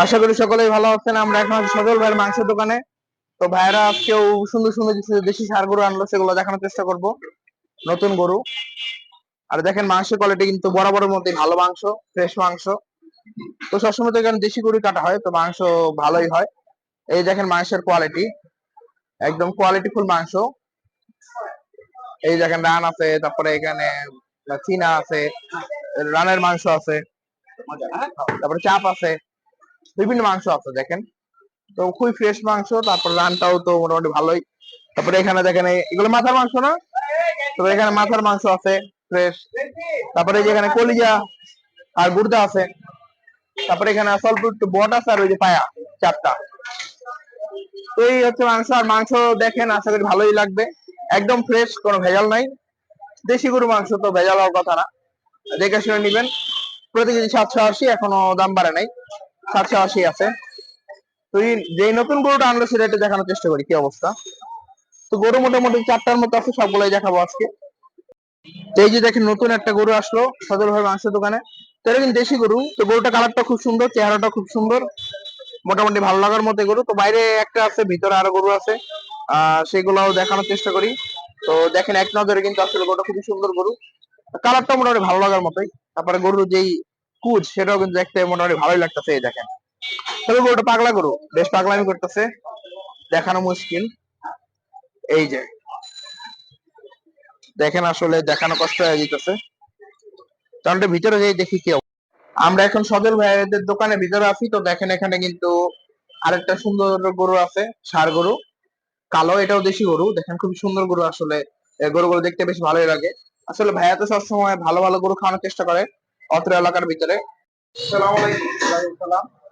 আশা করি সকলেই ভালো আছেন। আমরা এখন সজল ভাইয়ের মাংসের দোকানে। তো ভাইয়েরা আজকেও সুন্দর সুন্দর কিছু দেশি সার গরু আনলো, সেগুলো দেখানোর চেষ্টা করব। নতুন গরু। আর দেখেন, মাংসের কোয়ালিটি কিন্তু বরাবরের মধ্যে ভালো মাংস ফ্রেশ মাংস। তো সবসময় তো এখানে দেশি গরু কাটা হয়, তো মাংস ভালোই হয়। এই দেখেন মাংসের কোয়ালিটি একদম কোয়ালিটি ফুল মাংস। এই দেখেন, রান আছে, তারপরে এখানে চিনা আছে, রানের মাংস আছে। তারপরে চাপ আছে। বিভিন্ন মাংস আছে, দেখেন। তো খুবই ফ্রেশ মাংস, তারপর রানটাও তো মোটামুটি ভালোই। তারপরে এখানে দেখেন এগুলো মাথার মাংস না? তবে এখানে মাথার মাংস আছে ফ্রেশ তারপরে এই যে এখানে কলিজা আর গুর্দা আছে। তারপরে এখানে স্বল্প একটু বট আছে আর ওই যে পায়া, চারটা। তো এই হচ্ছে মাংস। আর মাংস দেখেন, আশা করি ভালোই লাগবে। একদম ফ্রেশ কোনো ভেজাল নাই। দেশি গরু মাংস তো ভেজাল হওয়ার কথা না। দেখে শুনে নিবেন। প্রতি কেজি সাতশো আশি, এখনও দাম বাড়ে নাই। সাতশো আশি আছে। তো এই যে নতুন গরুটা আনলো সেটা একটু দেখানোর চেষ্টা করি, কি অবস্থা? তো গরু মোটামুটি চারটার মতো আছে, সবগুলোই দেখাবো আজকে। এই যে দেখেন, নতুন একটা গরু আসলো সদর ভাই মাংসের দোকানে। দেশি গরু, তো গরুটা কালারটা খুব সুন্দর চেহারাটা খুব সুন্দর। মোটামুটি ভালো লাগার মতো গরু। তো বাইরে একটা আছে, ভিতরে আরও গরু আছে। সেগুলাও দেখানোর চেষ্টা করি। তো দেখেন, এক নজরে কিন্তু আসলে গরুটা খুবই সুন্দর গরু। কালারটা মোটামুটি ভালো লাগার মতোই। তারপরে গরুর যেই কুচ, সেটাও কিন্তু দেখতে মোটামুটি ভালোই লাগতেছে, এই দেখেন। তবে গরুটা পাগলা গরু, বেশ পাগলামি করতেছে, দেখানো মুশকিল। এই যে। দেখেন আসলে দেখানো কষ্ট হয়ে যেতেছে এটা ভিতরে যাই, দেখি কি আমরা এখন সজল ভাইয়ের দোকানে ভিতরে আছি, তো দেখেন এখানে কিন্তু আরেকটা সুন্দর গরু আছে, ষাড় গরু। কালো, এটাও দেশি গরু। দেখেন খুব সুন্দর গরু আসলে। এই গরুগুলো দেখতে বেশ ভালোই লাগে। আসলে ভাইয়া তো সবসময় ভালো ভালো গরু খাওয়ানোর চেষ্টা করে। অত্র এলাকার ভিতরে। আসসালামু আলাইকুম।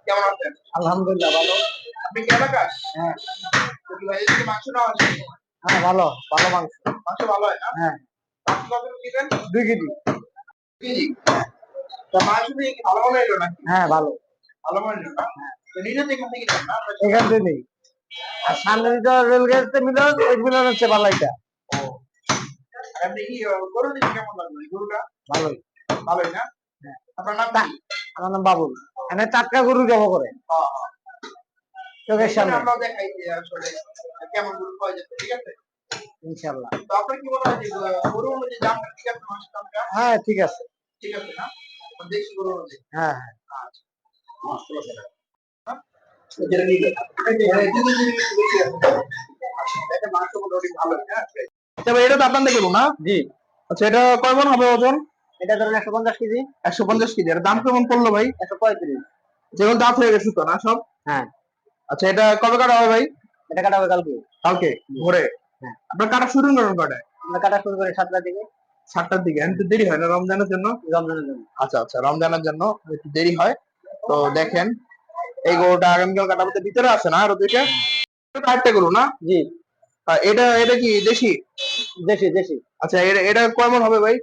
কেমন আছেন? আলহামদুলিল্লাহ ভালো। আপনি কি এলাকার? হ্যাঁ। তো কি ভাইয়ের কি মাংস নেওয়া হ্যাঁ ভালো ভালো মাংস। মাংস ভালো হয় না? হ্যাঁ। আপনি কত দিবেন? দুই কেজি। কেজি? মাংস দিয়ে কি ভালো মনে নাকি? হ্যাঁ ভালো। ভালো মনে হলো না নিজে থেকে থেকে না? এখান থেকে নেই। আর সামনে তো রেল গেছে মিলন ওই মিলন হচ্ছে ভালো এটা আর আপনি কি গরু কেমন লাগল? এই গরুটা? ভালোই। ভালোই না। আপনার নাম কি? আমার নাম বাবুল এখানে টাটকা গরু জব করে। চোখের সামনে। আমরা দেখাই আসলে কেমন গরু পাওয়া যাচ্ছে ঠিক আছে? ইনশাল্লাহ তো আপনার কি মনে হয় গরু অনুযায়ী দামটা ঠিক আছে মাংসের হ্যাঁ ঠিক আছে। ঠিক আছে না? দেশি গরু অনুযায়ী? হ্যাঁ হ্যাঁ? আচ্ছা। এটা তো আপনাদের গরু না? জি। আচ্ছা এটা কয় মন হবে ওজন? এটা ধরুন একশো পঞ্চাশ কেজি। একশো পঞ্চাশ কেজি এর দাম কেমন পড়ল ভাই? একশো পঁয়ত্রিশ। যেগুলো দাঁত হয়ে গেছে তো না সব? হ্যাঁ। আচ্ছা এটা কবে কাটা হবে ভাই? এটা কাটা হবে কালকে। কালকে? ভোরে? হ্যাঁ। আপনার কাটা শুরু করেন কটায়? আমরা কাটা শুরু করি সাতটার দিকে। সাতটার দিকে এখন দেরি হয় না রমজানের জন্য? রমজানের জন্য। আচ্ছা আচ্ছা রমজানের জন্য একটু দেরি হয়। তো দেখেন এই গরুটা আগামীকাল কাটাতে ভিতরে আছে না আরও এটা আরেকটা গরু না? জি। এটা এটা কি দেশি? দেশি দেশি। আচ্ছা এটা এটা কয় মন হবে ভাই?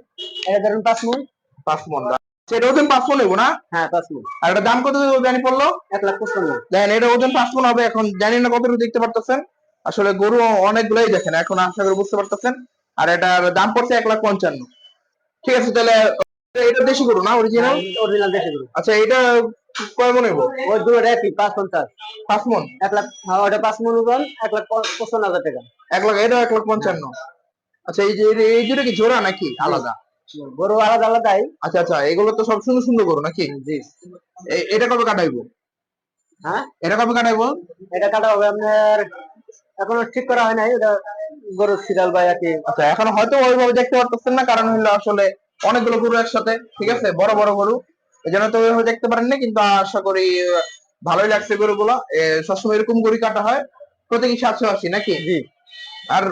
এটা ধরুন পাঁচ মন। পাঁচ মন আচ্ছা এটা ওজন পাঁচ মন নেব না? হ্যাঁ পাঁচ মন। আর এটা দাম কত জানি পড়ল? এক লাখ পঁচপন্ন দেখেন এটা ওজন পাঁচ মন হবে এখন জানি না কতটুকু দেখতে পারতেছেন। আসলে গরু অনেকগুলোই দেখেন এখন আশা করি বুঝতে পারতেছেন। আর এটার দাম পড়ছে এক লাখ পঞ্চান্ন। ঠিক আছে তাহলে এটা দেশি গরু না অরিজিনাল অরিজিনাল দেশি গরু। আচ্ছা এটা কয় মন নেব ওই দুটো একই পাঁচ পঞ্চাশ পাঁচ মন? এক লাখ হ্যাঁ, ওটা পাঁচ মন ওজন এক লাখ প- পঁচপান্ন হাজার টাকা। এক লাখ এটা এক লাখ পঞ্চান্ন। আচ্ছা এই যে এই- দুটো কি জোড়া নাকি আলাদা? গরু আলাদা আলাদাই। আচ্ছা আচ্ছা এগুলো তো সব সুন্দর সুন্দর গরু নাকি? জি। এটা কবে কাটাইবো? হ্যাঁ? এটা কবে কাটাইবো? এটা কাটা হবে আপনার এখনও ঠিক করা হয় নাই ওটা গরুর সিরিয়াল একই আচ্ছা এখন হয়তো ওইভাবে দেখতে পারতেছেন না কারণ হলো আসলে অনেকগুলো গরু একসাথে ঠিক আছে? বড় বড় গরু। এই জন্য তো দেখতে পারেননি কিন্তু আশা করি ভালোই লাগছে গরুগুলো। সবসময় এরকম গরু কাটা হয় প্রত্যেকে সাতশো আশি নাকি? আর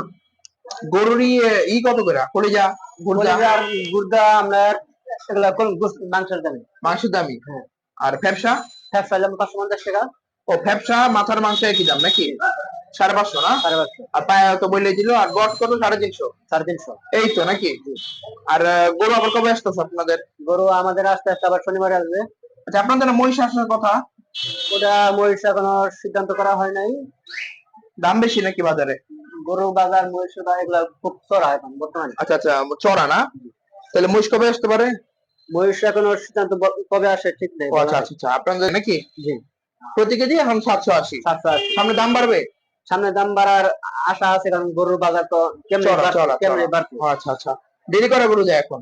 গরুরই ই কত করে? কলিজা আর গুর্দা এগুলা কোন মাংসের দামে? মাংসের দামি হ্যাঁ। আর ফ্যাপসা? পাঁচশো পঞ্চাশ টাকা। ও ফ্যাপসা মাথার মাংস একই দাম নাকি? সাড়ে পাঁচশো না? সাড়ে পাঁচশো। আর পায়া তো দিল আর গট কত? সাড়ে তিনশো। সাড়ে তিনশো। এই তো নাকি? আর গরু আবার কবে আসতেছে আপনাদের? গরু আমাদের আস্তে আস্তে আবার শনিবারে আসবে। আচ্ছা আপনাদের মহিষ আসার কথা? ওটা মহিষ এখনও সিদ্ধান্ত করা হয় নাই। দাম বেশি নাকি বাজারে? গরু বাজার মহিষ বা এগুলা খুব চড়া এখন বর্তমানে। আচ্ছা আচ্ছা চড়া না? তাহলে মহিষ কবে আসতে পারে? মহিষ এখনও সিদ্ধান্ত কবে আসে ঠিক নেই। আচ্ছা আচ্ছা আচ্ছা আপনাদের নাকি? জি। প্রতি কেজি এখন সাতশো আশি। সাতশো আশি। সামনে দাম বাড়বে? সামনে দাম বাড়ার আশা আছে কারণ গরুর বাজার তো কেমনি বাড়ছে, আচ্ছা আচ্ছা। দেরি করে গরু যায় এখন।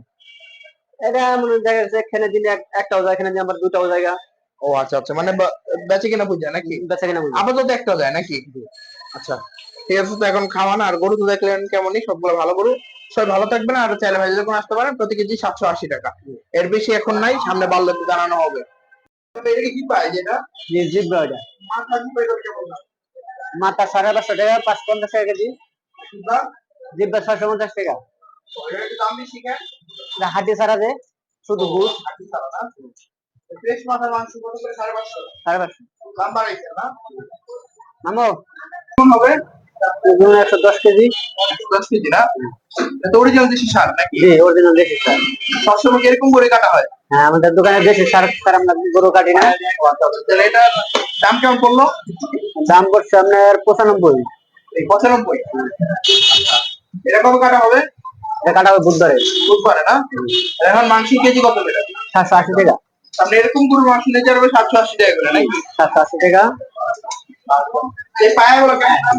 এটা মনে দেখা যাচ্ছে এখানে দিনে একটাও যায় এখানে দিনে আবার দুটাও জায়গা। ও আচ্ছা আচ্ছা মানে বেচে কিনা বুঝা নাকি? বেচা কিনা বুঝি। আপাতত একটা যায় নাকি? আচ্ছা ঠিক আছে তো এখন খাওয়ান আর গরু তো দেখলেন কেমনই সবগুলো ভালো গরু। সবাই ভালো থাকবেন আর চাইলে ভাই যখন আসতে পারেন প্রতি কেজি সাতশো আশি টাকা। এর বেশি এখন নাই সামনে বাড়লে জানানো হবে। কি পায় যেটা? জি জিব্বা ওটা মাথা সাড়ে পাঁচশো টাকা পাঁচ পঞ্চাশ টাকা কেজি? জিব্বা ছয়শো পঞ্চাশ টাকা। বেশি হাড্ডি ছাড়া যে শুধু ফ্রেশ মাথার মাংস কত করে? সাড়ে পাঁচশো। সাড়ে পাঁচশো। দাম বাড়াইছে না? মামো। হবে? একশো দশ কেজি। দশ কেজি না? এটা অরিজিনাল দেশি সার নাকি? জি অরিজিনাল দেশি সার। সবসময় করে কাটা হয়? হ্যাঁ আমাদের দোকানে দেশি সার সার আমরা গরু কাটি না। তাহলে এটার দাম কেমন পড়ল? দাম পড়ছে আপনার পঁচানব্বই। এই পঁচানব্বই? এটা কত কাটা হবে? এটা কাটা হবে বুধবারে। বুধবারে না? এখন মাংস কেজি কত করে? সাতশো আশি টাকা। আপনি এরকম গরু মাংস নিতে পারবে সাতশো আশি টাকা করে নাকি? সাতশো আশি টাকা। এই পায়ে গুলো কেমন?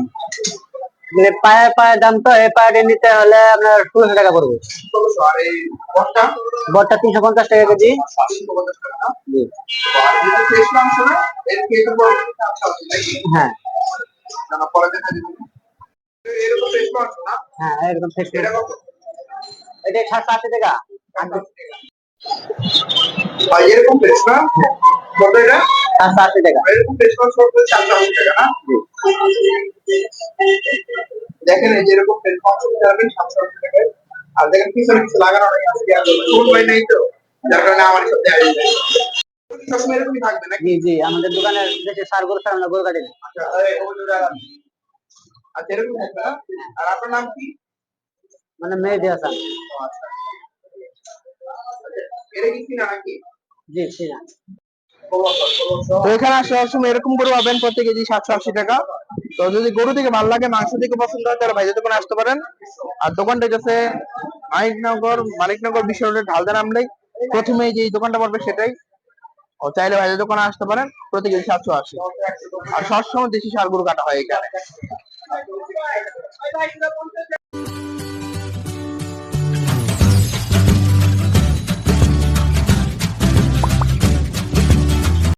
মানে পায়ে পায়ে দাম তো এই পায়ে নিতে হলে আপনার ষোলোশো টাকা পড়বে। বটটা? তিনশো পঞ্চাশ টাকা কেজি। নাকি? হ্যাঁ। যাবে। এরকম ফ্রেশ মাংস না হ্যাঁ একদম ফ্রেশ এটা টাকা এরকম ফ্রেশ না? কত এটা? সাতশো আশি টাকা এরকম ফ্রেশ করতে চারশো আশি টাকা না? দেখেন এই যে এরকম ফ্রেশ মাংস সাতশো টাকায় আর দেখেন পিছনে কিছু লাগানো নেই আজকে আর চুল ভাই তো। যার কারণে আমার সব দেওয়া যায় থাকবে নাকি? জি জি আমাদের দোকানে দেশে সার গরু সার আমরা গরু কাটি আচ্ছা আচ্ছা এরকম থাকবে না? আর আপনার নাম কি? মানে মেহেদি হাসান জি তো এখানে আসার সময় এরকম গরু পাবেন প্রতি কেজি সাতশো আশি টাকা। তো যদি গরু থেকে ভালো লাগে মাংস থেকে পছন্দ হয় তাহলে ভাইদের দোকানে আসতে পারেন। আর দোকানটা হচ্ছে মানিকনগর মানিকনগর বিশ্ব রোডের ঢালদা নামলেই প্রথমে যে দোকানটা পড়বে সেটাই। ও চাইলে ভাইদের দোকানে আসতে পারেন প্রতি কেজি সাতশো আশি। আর সবসময় দেশি সার গরু কাটা হয় এখানে।